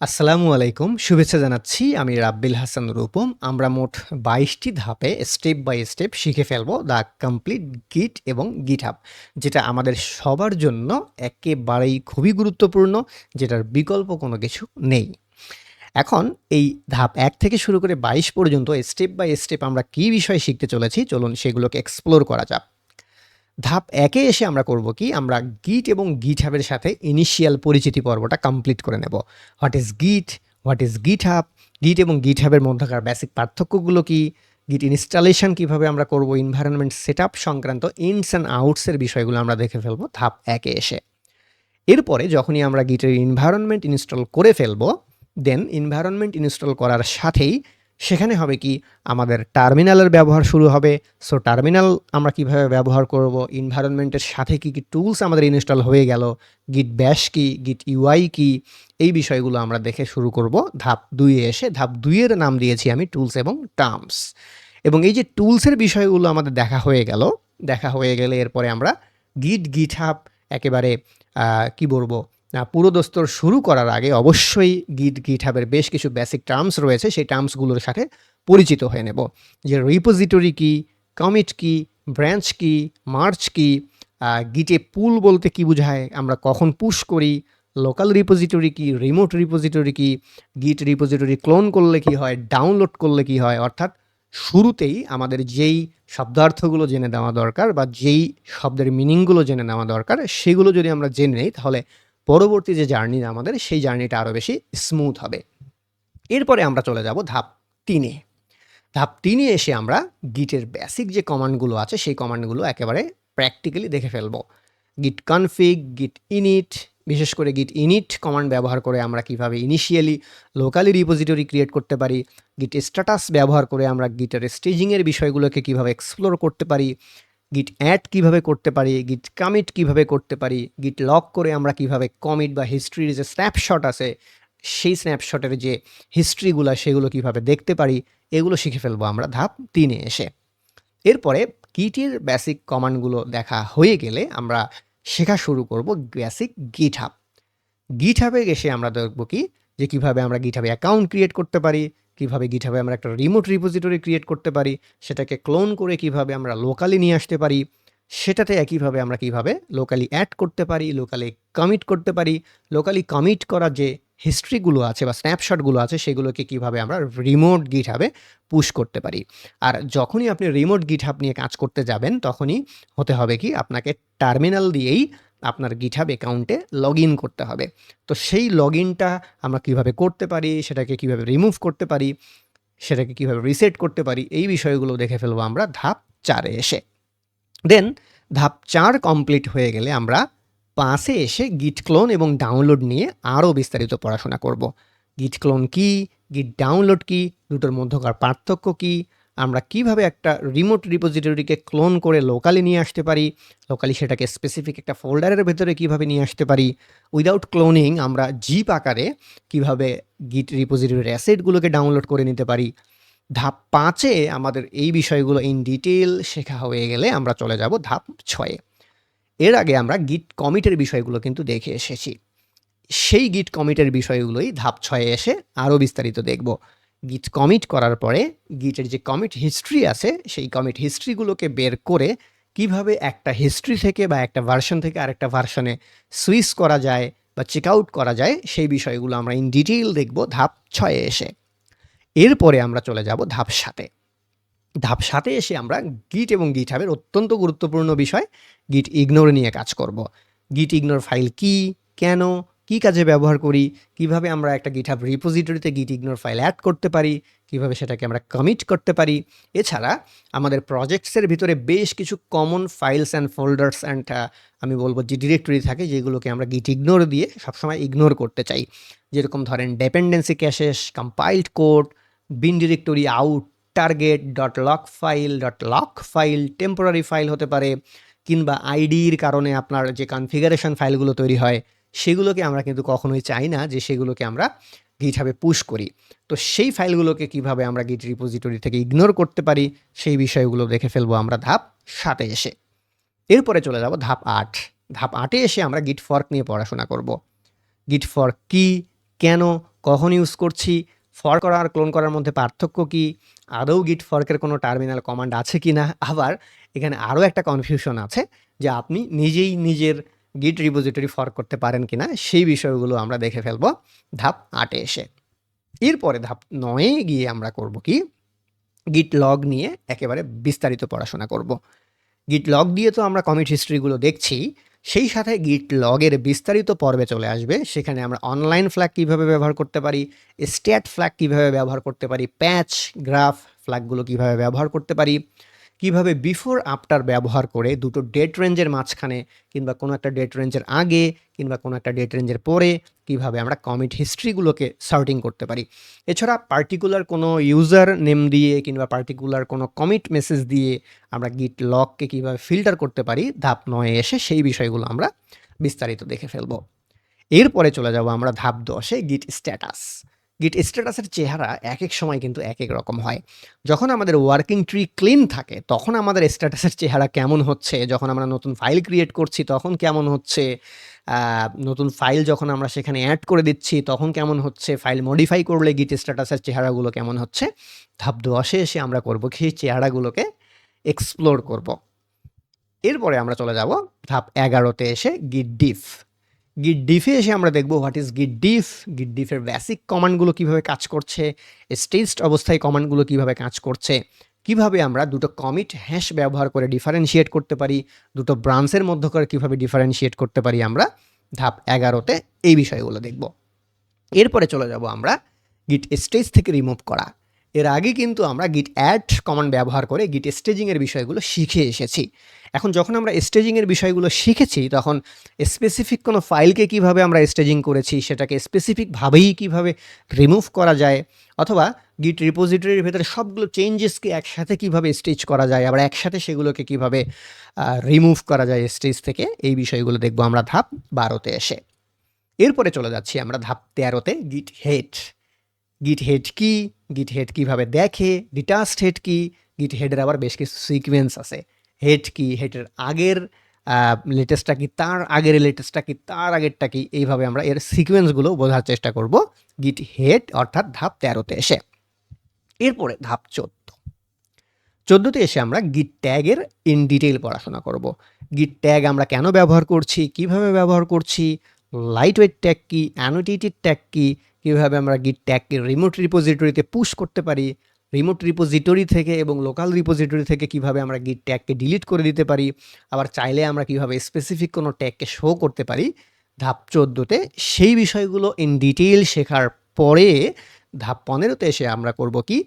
আসসালামু আলাইকুম, শুভেচ্ছা জানাচ্ছি আমি রাব্বিল হাসান রূপম। আমরা মোট বাইশটি ধাপে স্টেপ বাই স্টেপ শিখে ফেলব দ্য কমপ্লিট গিট এবং গিট হাব যেটা আমাদের সবার জন্য একেবারেই খুবই গুরুত্বপূর্ণ, যেটার বিকল্প কোনো কিছু নেই। এখন এই ধাপ এক থেকে শুরু করে বাইশ পর্যন্ত স্টেপ বাই স্টেপ আমরা কী বিষয় শিখতে চলেছি, চলুন সেগুলোকে এক্সপ্লোর করা যাক। ধাপ একে এসে আমরা করব কি? আমরা গিট এবং গিট হাবের সাথে ইনিশিয়াল পরিচিতি পর্বটা কমপ্লিট করে নেব। What is git what is GitHub git এবং গিট হাবের মধ্যকার বেসিক পার্থক্যগুলো কি? গিট ইনস্টলেশন কীভাবে আমরা করব? এনভায়রনমেন্ট সেট আপ সংক্রান্ত ইনস অ্যান্ড আউটসের বিষয়গুলো আমরা দেখে ফেলব ধাপ একে এসে। এরপরে যখনই আমরা গিটের এনভায়রনমেন্ট ইনস্টল করে ফেলব দেন এনভায়রনমেন্ট ইনস্টল করার সাথেই সেখানে হবে কি? আমাদের টার্মিনালের ব্যবহার শুরু হবে। সো টার্মিনাল আমরা কীভাবে ব্যবহার করব? এনভায়রনমেন্টের সাথে কি কি টুলস আমাদের ইনস্টল হয়ে গেল? গিট ব্যাশ কি? গিট ইউআই কি? এই বিষয়গুলো আমরা দেখে শুরু করব। ধাপ দুইয়ে এসে ধাপ দুইয়ের নাম দিয়েছি আমি টুলস এবং টার্মস এবং এই যে টুলসের বিষয়গুলো আমাদের দেখা হয়ে গেল, দেখা হয়ে গেলে এরপরে আমরা গিট গিট হাব একেবারে কি বলব? না পুরোদস্তর শুরু করার আগে অবশ্যই গিট গিট হাবের বেশ কিছু বেসিক টার্মস রয়েছে, সেই টার্মসগুলোর সাথে পরিচিত হয়ে নেব। যে রিপোজিটরি কি কমিট কি ব্রাঞ্চ কি মার্চ কি গিটে পুল বলতে কি বোঝায়, আমরা কখন পুশ করি লোকাল রিপোজিটরি কি রিমোট রিপোজিটরি কি গিট রিপোজিটরি ক্লোন করলে কি হয় ডাউনলোড করলে কি হয়, অর্থাৎ শুরুতেই আমাদের যেই শব্দার্থগুলো জেনে নেওয়া দরকার বা যেই শব্দের মিনিংগুলো জেনে নেওয়া দরকার, সেগুলো যদি আমরা জেনে নিই, তাহলে পরবর্তী যে জার্নি আমাদের, সেই জার্নিটা আরও বেশি স্মুথ হবে। এরপরে আমরা চলে যাব ধাপ তিনে। ধাপ তিনে এসে আমরা গিটের বেসিক যে কমান্ডগুলো আছে, সেই কমান্ডগুলো একেবারে প্র্যাকটিক্যালি দেখে ফেলব। গিট কনফিগ গিট ইনিট বিশেষ করে গিট ইনিট কমান্ড ব্যবহার করে আমরা কীভাবে ইনিশিয়ালি লোকালি রিপোজিটরি ক্রিয়েট করতে পারি গিট স্ট্যাটাস ব্যবহার করে আমরা গিটের স্টেজিংয়ের বিষয়গুলোকে কীভাবে এক্সপ্লোর করতে পারি গিট অ্যাড কীভাবে করতে পারি গিট কামিট কীভাবে করতে পারি গিট লক করে আমরা কীভাবে কমিট বা হিস্ট্রির যে স্ন্যাপশট আছে, সেই স্ন্যাপশটের যে হিস্ট্রিগুলো সেগুলো কীভাবে দেখতে পারি, এগুলো শিখে ফেলব আমরা ধাপ তিনে এসে। এরপরে গিটের বেসিক কমান্ডগুলো দেখা হয়ে গেলে আমরা শেখা শুরু করব বেসিক গিট হাব গিট হাবে এসে আমরা দেখব কি, যে কীভাবে আমরা গিট হাবে অ্যাকাউন্ট ক্রিয়েট করতে পারি কীভাবে গিট হাবে আমরা একটা রিমোট রিপোজিটরি ক্রিয়েট করতে পারি, সেটাকে ক্লোন করে কীভাবে আমরা লোকালি নিয়ে আসতে পারি, সেটাতে একইভাবে আমরা কীভাবে লোকালি অ্যাড করতে পারি লোকালি কমিট করতে পারি লোকালি কমিট করা যে হিস্ট্রিগুলো আছে বা স্ন্যাপশটগুলো আছে, সেগুলোকে কীভাবে আমরা রিমোট গিট হাবে পুশ করতে পারি। আর যখনই আপনি রিমোট গিট হাব নিয়ে কাজ করতে যাবেন, তখনই হতে হবে কি, আপনাকে টার্মিনাল দিয়েই আপনার গিটহাব অ্যাকাউন্টে লগ ইন করতে হবে। তো সেই লগ ইনটা আমরা কীভাবে করতে পারি, সেটাকে কীভাবে রিমুভ করতে পারি, সেটাকে কীভাবে রিসেট করতে পারি, এই বিষয়গুলো দেখে ফেলব আমরা ধাপ চারে এসে। দেন ধাপ চার কমপ্লিট হয়ে গেলে আমরা পাঁচে এসে গিট ক্লোন এবং ডাউনলোড নিয়ে আরও বিস্তারিত পড়াশোনা করব। গিট ক্লোন কি গিট ডাউনলোড কী, দুটোর মধ্যকার পার্থক্য কি আমরা কীভাবে একটা রিমোট রিপোজিটরিকে ক্লোন করে লোকালি নিয়ে আসতে পারি? লোকালি সেটাকে স্পেসিফিক একটা ফোল্ডারের ভেতরে কীভাবে নিয়ে আসতে পারি? উইদাউট ক্লোনিং আমরা জিপ আকারে কীভাবে গিট রিপোজিটরির অ্যাসেটগুলোকে ডাউনলোড করে নিতে পারি? ধাপ পাঁচে আমাদের এই বিষয়গুলো ইন ডিটেল শেখা হয়ে গেলে আমরা চলে যাব ধাপ ছয়ে। এর আগে আমরা গিট কমিটের বিষয়গুলো কিন্তু দেখে এসেছি। সেই গিট কমিটের বিষয়গুলোই ধাপ ছয়ে এসে আরও বিস্তারিত দেখব। গিট কমিট করার পরে গিটের যে কমিট হিস্ট্রি আছে, সেই কমিট হিস্ট্রিগুলোকে বের করে কীভাবে একটা হিস্ট্রি থেকে বা একটা ভার্সন থেকে আরেকটা ভার্সনে সুইচ করা যায় বা চেক আউট করা যায়, সেই বিষয়গুলো আমরা ইন ডিটেইল দেখব ধাপ ছয়ে এসে। এরপরে আমরা চলে যাব ধাপ সাতে ধাপ সাতে এসে আমরা গিট এবং গিট হাবের অত্যন্ত গুরুত্বপূর্ণ বিষয় গিট ইগনোর নিয়ে কাজ করব। গিট ইগনোর ফাইল কি? কেন? কি কাজে ব্যবহার করি, কীভাবে আমরা একটা গিটহাব রিপোজিটরিতে গিট ইগনোর ফাইল অ্যাড করতে পারি, কীভাবে সেটাকে আমরা কমিট করতে পারি। এছাড়া আমাদের প্রজেক্টসের ভিতরে বেশ কিছু common files and folders and আমি বলব যে ডিরেক্টরি থাকে যেগুলোকে আমরা গিট ইগনোর দিয়ে সবসময় ইগনোর করতে চাই। যেরকম ধরেন dependency caches compiled code bin directory out target dot lock file dot lock file temporary file হতে পারে, কিংবা আইডির কারণে আপনার যে কনফিগারেশন ফাইলগুলো তৈরি হয় সেগুলোকে আমরা কিন্তু কখনোই চাই না যে সেগুলোকে আমরা গিটহাবে পুশ করি। তো সেই ফাইলগুলোকে কীভাবে আমরা গিট রিপোজিটরি থেকে ইগনোর করতে পারি, সেই বিষয়গুলো দেখে ফেলব আমরা ধাপ সাতে এসে। এরপরে চলে যাব ধাপ আট। ধাপ আটে এসে আমরা গিট ফর্ক নিয়ে পড়াশোনা করব। গিট ফর্ক কি, কেন, কখন ইউজ করছি ফর্ক করা আর ক্লোন করার মধ্যে পার্থক্য কি, আদৌ গিট ফর্কের কোনো টার্মিনাল কমান্ড আছে কি না আবার এখানে আরও একটা কনফিউশন আছে যে আপনি নিজেই নিজের গিট রিপোজিটরি ফর্ক করতে পারেন কি না সেই বিষয়গুলো আমরা দেখে ফেলব ধাপ আটে এসে। এরপরে ধাপ নয়ে গিয়ে আমরা করব কি? গিট লগ নিয়ে একেবারে বিস্তারিত পড়াশোনা করব। গিট লগ দিয়ে তো আমরা কমিট হিস্ট্রিগুলো দেখছি, সেই সাথে গিট লগের বিস্তারিত পর্বে চলে আসবে। সেখানে আমরা অনলাইন ফ্ল্যাগ কীভাবে ব্যবহার করতে পারি স্ট্যাট ফ্ল্যাগ কীভাবে ব্যবহার করতে পারি প্যাচ গ্রাফ ফ্ল্যাগগুলো কীভাবে ব্যবহার করতে পারি কীভাবে বিফোর আফটার ব্যবহার করে দুটো ডেট রেঞ্জের মাঝখানে কিংবা কোনো একটা ডেট রেঞ্জের আগে কিংবা কোনো একটা ডেট রেঞ্জের পরে কীভাবে আমরা কমিট হিস্ট্রিগুলোকে সার্টিং করতে পারি। এছাড়া পার্টিকুলার কোনো ইউজার নেম দিয়ে কিংবা পার্টিকুলার কোনো কমিট মেসেজ দিয়ে আমরা গিট লককে কীভাবে ফিল্টার করতে পারি, ধাপ নয়ে এসে সেই বিষয়গুলো আমরা বিস্তারিত দেখে ফেলব। এরপরে চলে যাব আমরা ধাপ দশে গিট স্ট্যাটাস গিট স্ট্যাটাসের চেহারা এক এক সময় কিন্তু এক এক রকম হয়। যখন আমাদের ওয়ার্কিং ট্রি ক্লিন থাকে, তখন আমাদের স্ট্যাটাসের চেহারা কেমন হচ্ছে? যখন আমরা নতুন ফাইল ক্রিয়েট করছি, তখন কেমন হচ্ছে? নতুন ফাইল যখন আমরা সেখানে অ্যাড করে দিচ্ছি, তখন কেমন হচ্ছে? ফাইল মডিফাই করলে গিট স্ট্যাটাসের চেহারাগুলো কেমন হচ্ছে? ধাপ দশে এসে আমরা করব সেই চেহারাগুলোকে এক্সপ্লোর করব। এরপরে আমরা চলে যাব ধাপ এগারোতে এসে গিট ডিফ গিট ডিফে এসে আমরা দেখব হোয়াট ইজ গিট ডিফ গিট ডিফের বেসিক কমান্ডগুলো কীভাবে কাজ করছে স্টেজড অবস্থায় কমান্ডগুলো কীভাবে কাজ করছে, কীভাবে আমরা দুটো কমিট হ্যাশ ব্যবহার করে ডিফারেন্সিয়েট করতে পারি, দুটো ব্রাঞ্চের মধ্যে করে কীভাবে ডিফারেন্সিয়েট করতে পারি আমরা ধাপ এগারোতে এই বিষয়গুলো দেখব। এরপরে চলে যাব আমরা গিট স্টেজ থেকে রিমুভ করা। এর আগে কিন্তু আমরা গিট অ্যাড কমান্ড ব্যবহার করে গিট স্টেজিংয়ের বিষয়গুলো শিখে এসেছি। এখন যখন আমরা স্টেজিংয়ের বিষয়গুলো শিখেছি, তখন স্পেসিফিক কোনো ফাইলকে কীভাবে আমরা স্টেজিং করেছি, সেটাকে স্পেসিফিকভাবেই কীভাবে রিমুভ করা যায়, অথবা গিট রিপোজিটরির ভেতরে সবগুলো চেঞ্জেসকে একসাথে কীভাবে স্টেজ করা যায়, আবার একসাথে সেগুলোকে কীভাবে রিমুভ করা যায় স্টেজ থেকে, এই বিষয়গুলো দেখব আমরা ধাপ বারোতে এসে। এরপরে চলে যাচ্ছি আমরা ধাপ তেরোতে গিট হেড গিট হেড কি গিট হেড কীভাবে দেখে ডিটাস্ট হেড কি গিট হেডের আবার বেশ কিছু সিকোয়েন্স আছে। হেড কি হেডের আগের লেটেস্টটা কি তার আগের লেটেস্টটা কি তার আগেরটা কি, এইভাবে আমরা এর সিকোয়েন্সগুলো বোঝার চেষ্টা করব। গিট হেড অর্থাৎ ধাপ তেরোতে এসে। এরপরে ধাপ চোদ্দ। চোদ্দোতে এসে আমরা গিট ট্যাগের ইন ডিটেইল পড়াশোনা করব। গিট ট্যাগ আমরা কেন ব্যবহার করছি, কীভাবে ব্যবহার করছি লাইট ওয়েট ট্যাগ কি অ্যানোটেটেড ট্যাগ কি কীভাবে আমরা গিট ট্যাগকে রিমোট রিপোজিটরিতে পুশ করতে পারি রিমোট রিপোজিটরি থেকে এবং লোকাল রিপোজিটরি থেকে কীভাবে আমরা গিট ট্যাগকে ডিলিট করে দিতে পারি, আবার চাইলে আমরা কীভাবে স্পেসিফিক কোনো ট্যাগকে শো করতে পারি, ধাপ চোদ্দোতে সেই বিষয়গুলো ইন ডিটেইল শেখার পরে ধাপ পনেরোতে এসে আমরা করব কি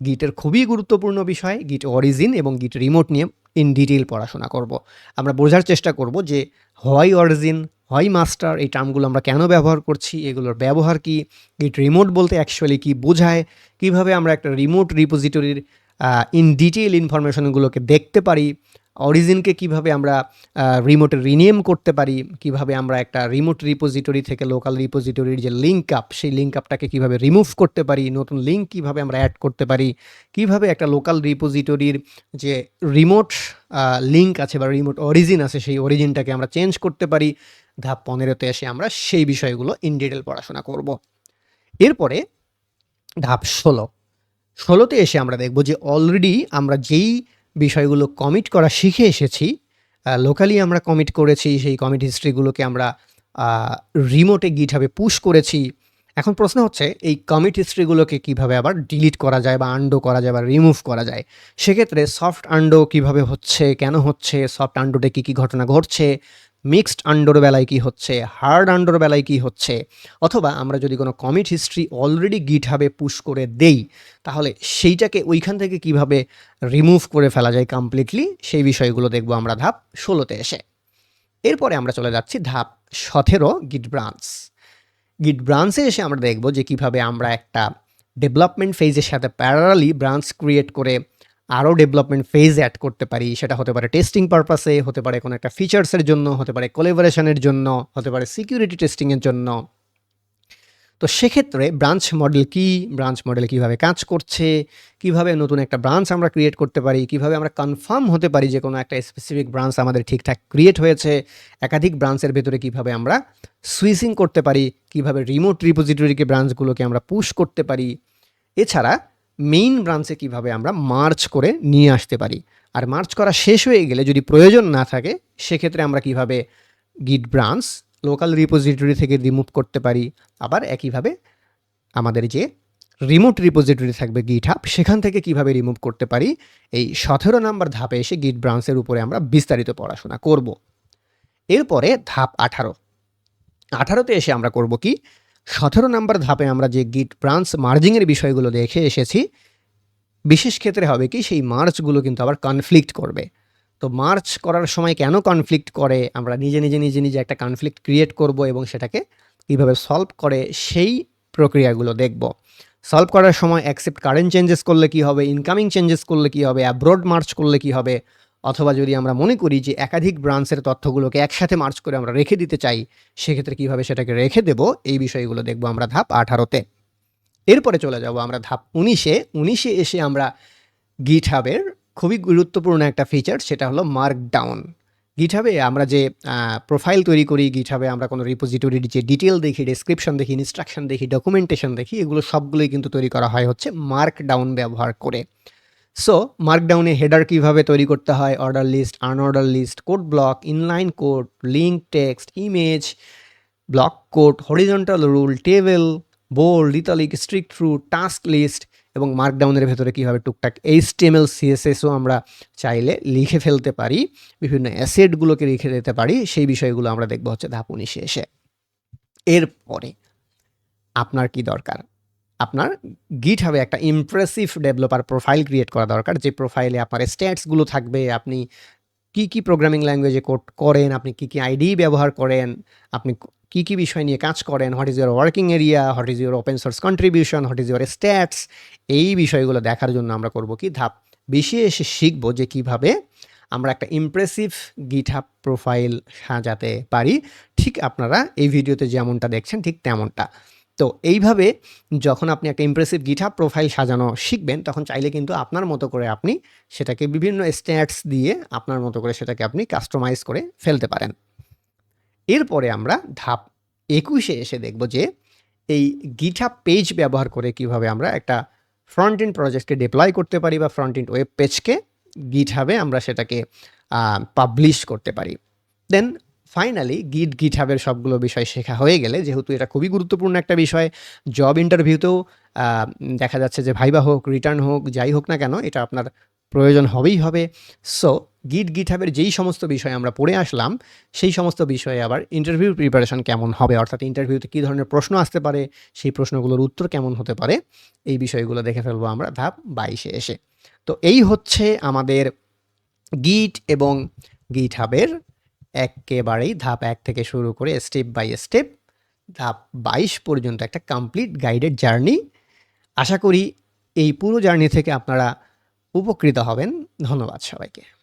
গিটের খুবই গুরুত্বপূর্ণ বিষয় গিট অরিজিন এবং গিট রিমোট নিয়ে ইন ডিটেইল পড়াশোনা করব। আমরা বোঝার চেষ্টা করব যে হয় অরিজিন হয় মাস্টার এই টার্মগুলো আমরা কেন ব্যবহার করছি, এগুলোর ব্যবহার কি গিট রিমোট বলতে অ্যাকচুয়ালি কি বোঝায়, কীভাবে আমরা একটা রিমোট রিপোজিটরির ইন ডিটেইল ইনফরমেশনগুলোকে দেখতে পারি অরিজিনকে কীভাবে আমরা রিমোটে রিনেম করতে পারি, কীভাবে আমরা একটা রিমোট রিপোজিটরি থেকে লোকাল রিপোজিটরির যে লিঙ্ক আপ সেই লিঙ্ক আপটাকে কীভাবে রিমুভ করতে পারি, নতুন লিঙ্ক কীভাবে আমরা অ্যাড করতে পারি, কীভাবে একটা লোকাল রিপোজিটরির যে রিমোট লিঙ্ক আছে বা রিমোট অরিজিন আছে, সেই অরিজিনটাকে আমরা চেঞ্জ করতে পারি, ধাপ পনেরোতে এসে আমরা সেই বিষয়গুলো ইন ডিটেল পড়াশোনা করব। এরপরে ধাপ ষোলো, ষোলোতে এসে আমরা দেখব যে অলরেডি আমরা যেই বিষয়গুলো কমিট করা শিখে এসেছি। লোকালি আমরা কমিট করেছি, সেই কমিট হিস্ট্রিগুলোকে আমরা রিমোটে গিটহাবে পুশ করেছি। এখন প্রশ্ন হচ্ছে, এই কমিট হিস্ট্রিগুলোকে কীভাবে আবার ডিলিট করা যায় বা আন্ডো করা যায় বা রিমুভ করা যায়? সেক্ষেত্রে সফট আন্ডো কীভাবে হচ্ছে, কেন হচ্ছে সফট আন্ডোতে কী কী ঘটনা ঘটছে? মিক্সড আন্ডোর বেলায় কী হচ্ছে, হার্ড আন্ডোর বেলায় কী হচ্ছে, অথবা আমরা যদি কোনো কমিট হিস্ট্রি অলরেডি গিট হাবে পুশ করে দেই, তাহলে সেইটাকে ওইখান থেকে কীভাবে রিমুভ করে ফেলা যায় কমপ্লিটলি, সেই বিষয়গুলো দেখব আমরা ধাপ ষোলোতে এসে। এরপরে আমরা চলে যাচ্ছি ধাপ সতেরো গিট ব্রাঞ্চ গিট ব্রাঞ্চে এসে আমরা দেখব যে কীভাবে আমরা একটা ডেভেলপমেন্ট ফেজের সাথে প্যারালি ব্রাঞ্চ ক্রিয়েট করে আরও ডেভেলপমেন্ট ফেজ অ্যাড করতে পারি। সেটা হতে পারে টেস্টিং পারপাসে হতে পারে কোনো একটা ফিচার্সের জন্য, হতে পারে কোলেভারেশনের জন্য, হতে পারে সিকিউরিটি টেস্টিংয়ের জন্য। তো সেক্ষেত্রে ব্রাঞ্চ মডেল কি? ব্রাঞ্চ মডেল কীভাবে কাজ করছে? কীভাবে নতুন একটা ব্রাঞ্চ আমরা ক্রিয়েট করতে পারি? কীভাবে আমরা কনফার্ম হতে পারি যে কোনো একটা স্পেসিফিক ব্রাঞ্চ আমাদের ঠিকঠাক ক্রিয়েট হয়েছে? একাধিক ব্রাঞ্চের ভেতরে কীভাবে আমরা সুইচিং করতে পারি? কীভাবে রিমোট রিপোজিটরিকে ব্রাঞ্চগুলোকে আমরা পুশ করতে পারি? এছাড়া মেইন ব্রাঞ্চে কীভাবে আমরা মার্চ করে নিয়ে আসতে পারি? আর মার্চ করা শেষ হয়ে গেলে যদি প্রয়োজন না থাকে, সেক্ষেত্রে আমরা কীভাবে গিট ব্রাঞ্চ লোকাল রিপোজিটরি থেকে রিমুভ করতে পারি? আবার একইভাবে আমাদের যে রিমোট রিপোজিটরি থাকবে গিট হাব সেখান থেকে কীভাবে রিমুভ করতে পারি? এই সতেরো নাম্বার ধাপে এসে গিট ব্রাঞ্চের উপরে আমরা বিস্তারিত পড়াশোনা করব। এরপরে ধাপ আঠারো। আঠারোতে এসে আমরা করব কি? সতেরো নম্বর ধাপে আমরা যে গিট ব্রাঞ্চ মার্জিংয়ের বিষয়গুলো দেখে এসেছি, বিশেষ ক্ষেত্রে হবে কি সেই মার্চগুলো কিন্তু আবার কনফ্লিক্ট করবে। তো মার্চ করার সময় কেন কনফ্লিক্ট করে? আমরা নিজে নিজে নিজে নিজে একটা কনফ্লিক্ট ক্রিয়েট করব এবং সেটাকে কীভাবে সলভ করে সেই প্রক্রিয়াগুলো দেখব। সলভ করার সময় অ্যাকসেপ্ট কারেন্ট চেঞ্জেস করলে কি হবে? ইনকামিং চেঞ্জেস করলে কি হবে? অ্যাব্রোড মার্চ করলে কি হবে? অথবা যদি আমরা মনে করি যে একাধিক ব্রাঞ্চের তথ্যগুলোকে একসাথে মার্চ করে আমরা রেখে দিতে চাই, সেক্ষেত্রে কীভাবে সেটাকে রেখে দেব? এই বিষয়গুলো দেখব আমরা ধাপ আঠারোতে। এরপরে চলে যাব আমরা ধাপ উনিশে। উনিশে এসে আমরা গিট হাবের খুবই গুরুত্বপূর্ণ একটা ফিচার সেটা হলো মার্ক ডাউন গিট গিটহাবে আমরা যে প্রোফাইল তৈরি করি গিট গিটহাবে আমরা কোনো রিপোজিটরির যে ডিটেল দেখি ডেসক্রিপশন দেখি ইনস্ট্রাকশন দেখি ডকুমেন্টেশন দেখি, এগুলো সবগুলোই কিন্তু তৈরি করা হয় হচ্ছে মার্ক ডাউন ব্যবহার করে। সো মার্কডাউনে হেডার কীভাবে তৈরি করতে হয়? Order list unorder list code block inline code link text image block code horizontal rule table bold italic strikethrough task list এবং মার্কডাউনের ভেতরে কীভাবে টুকটাক এইচ এইচটিএমএল সিএসএসও আমরা চাইলে লিখে ফেলতে পারি, বিভিন্ন অ্যাসেটগুলোকে লিখে দিতে পারি, সেই বিষয়গুলো আমরা দেখব হচ্ছে ধাপ উনিশে এসে। এরপরে, আপনার কি দরকার? আপনার গিট হবে একটা ইমপ্রেসিভ ডেভেলপার প্রোফাইল ক্রিয়েট করা দরকার। যে প্রোফাইলে আপনার স্ট্যাটসগুলো থাকবে, আপনি কি কি প্রোগ্রামিং ল্যাঙ্গুয়েজে কোড করেন, আপনি কি কি আইডি ব্যবহার করেন, আপনি কি কি বিষয় নিয়ে কাজ করেন what is your working area what is your open source contribution what is your stats এই বিষয়গুলো দেখার জন্য আমরা করব কি ধাপ বেশি এসে শিখব যে কীভাবে আমরা একটা ইমপ্রেসিভ গিটহাব প্রোফাইল সাজাতে পারি। ঠিক আপনারা এই ভিডিওতে যেমনটা দেখছেন, ঠিক তেমনটা। তো এইভাবে যখন আপনি একটা ইমপ্রেসিভ গিটহাব প্রোফাইল সাজানো শিখবেন, তখন চাইলে কিন্তু আপনার মতো করে আপনি সেটাকে বিভিন্ন স্ট্যাটস দিয়ে আপনার মতো করে সেটাকে আপনি কাস্টমাইজ করে ফেলতে পারেন। এরপরে আমরা ধাপ একুশে এসে দেখব যে এই গিটহাব পেজ ব্যবহার করে কীভাবে আমরা একটা ফ্রন্ট এন্ড প্রজেক্টকে ডিপ্লয় করতে পারি বা ফ্রন্ট এন্ড ওয়েব পেজকে গিটহাবে আমরা সেটাকে পাবলিশ করতে পারি। দেন ফাইনালি গিট গিট হাবের সবগুলো বিষয় শেখা হয়ে গেলে, যেহেতু এটা খুবই গুরুত্বপূর্ণ একটা বিষয় জব ইন্টারভিউতেও দেখা যাচ্ছে যে ভাইবা হোক রিটার্ন হোক, যাই হোক না কেন, এটা আপনার প্রয়োজন হবেই হবে। সো গিট গিট হাবের যেই সমস্ত বিষয় আমরা পড়ে আসলাম, সেই সমস্ত বিষয়ে আবার ইন্টারভিউ প্রিপারেশন কেমন হবে, অর্থাৎ ইন্টারভিউতে কী ধরনের প্রশ্ন আসতে পারে, সেই প্রশ্নগুলোর উত্তর কেমন হতে পারে, এই বিষয়গুলো দেখে ফেলব আমরা ধাপ বাইশে এসে। তো এই হচ্ছে আমাদের গিট এবং গিট হাবের একেবারেই ধাপ এক থেকে শুরু করে স্টেপ বাই স্টেপ ধাপ বাইশ পর্যন্ত একটা কমপ্লিট গাইডেড জার্নি আশা করি এই পুরো জার্নি থেকে আপনারা উপকৃত হবেন। ধন্যবাদ সবাইকে।